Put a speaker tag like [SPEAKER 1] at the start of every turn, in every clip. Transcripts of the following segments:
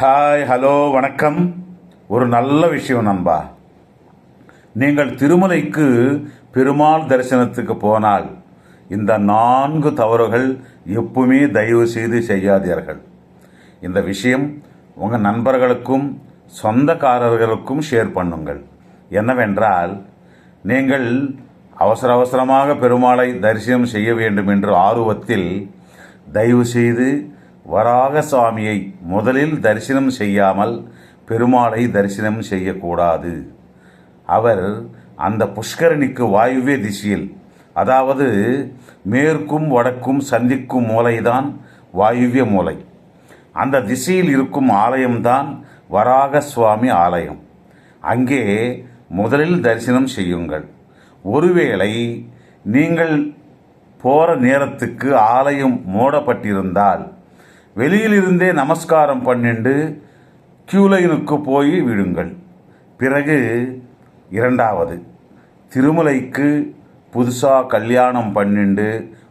[SPEAKER 1] Hi hello வணக்கம். ஒரு நல்ல விஷயம் நண்பா. நீங்கள் திருமலைக்கு பெருமாள் தரிசனத்துக்கு போனால் இந்த நான்கு தவறுகள் எப்பவுமே தயவு செய்து செய்யாதீர்கள். இந்த விஷயம் உங்கள் நண்பர்களுக்கும் சொந்தக்காரர்களுக்கும் ஷேர் பண்ணுங்கள். என்னவென்றால் நீங்கள் அவசர அவசரமாக பெருமாளை தரிசனம் செய்ய வேண்டும் என்ற ஆர்வத்தில் தயவு செய்து வராக சுவாமியை முதலில் தரிசனம் செய்யாமல் பெருமாளை தரிசனம் செய்யக்கூடாது. அவர் அந்த புஷ்கரணிக்கு வாயுவே திசையில் அதாவது மேற்கும் வடக்கும் சந்திக்கும் மூலைதான் வாயுவிய மூலை. அந்த திசையில் இருக்கும் ஆலயம்தான் வராக சுவாமி ஆலயம். அங்கே முதலில் தரிசனம் செய்யுங்கள். ஒருவேளை நீங்கள் போகிற நேரத்துக்கு ஆலயம் மூடப்பட்டிருந்தால் வெளியிலிருந்தே நமஸ்காரம் பண்ணிண்டு கியூலைனுக்கு போய் விடுங்கள் பிறகு இரண்டாவது திருமலைக்கு புதுசாக கல்யாணம் பண்ணிண்டு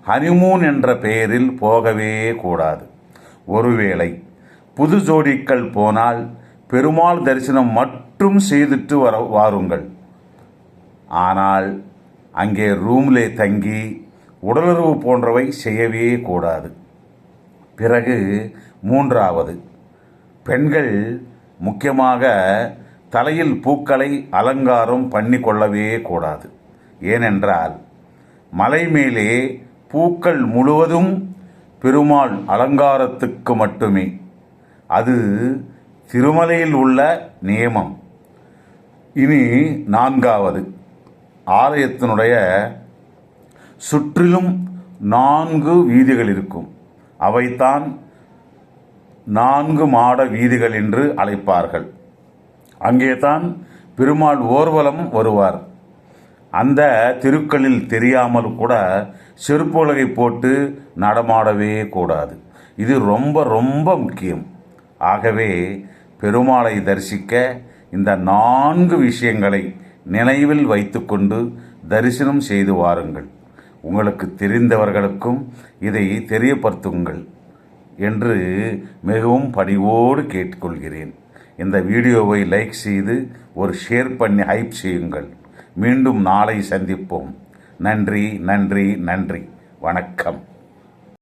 [SPEAKER 1] ஹனிமூன் என்ற பெயரில் போகவே கூடாது. ஒருவேளை புது ஜோடிக்கள் போனால் பெருமாள் தரிசனம் மட்டும் செய்துட்டு வர வாருங்கள். ஆனால் அங்கே ரூம்லே தங்கி உடலுறவு போன்றவை செய்யவே கூடாது. பிறகு மூன்றாவது. பெண்கள் முக்கியமாக தலையில் பூக்களை அலங்காரம் பண்ணி கொள்ளவே கூடாது. ஏனென்றால் மலை மேலே பூக்கள் முழுவதும் பெருமாள் அலங்காரத்துக்கு மட்டுமே. அது திருமலையில் உள்ள நியமம். இனி நான்காவது. ஆலயத்தினுடைய சுற்றிலும் நான்கு வீதிகள் இருக்கும். அவைத்தான் நான்கு மாட வீதிகள் என்று அழைப்பார்கள். அங்கே தான் பெருமாள் ஓர்வலம் வருவார். அந்த தெருக்களில் தெரியாமல் கூட செருப்புலகை போட்டு நடமாடவே கூடாது. இது ரொம்ப ரொம்ப முக்கியம். ஆகவே பெருமாளை தரிசிக்க இந்த நான்கு விஷயங்களை நினைவில் வைத்துக்கொண்டு தரிசனம் செய்து வாருங்கள். உங்களுக்கு தெரிந்தவர்களுக்கும் இதை தெரியப்படுத்துங்கள் என்று மிகவும் பணிவோடு கேட்டுக்கொள்கிறேன். இந்த வீடியோவை லைக் செய்து ஒரு ஷேர் பண்ணி ஹைப் செய்யுங்கள். மீண்டும் நாளை சந்திப்போம். நன்றி நன்றி நன்றி. வணக்கம்.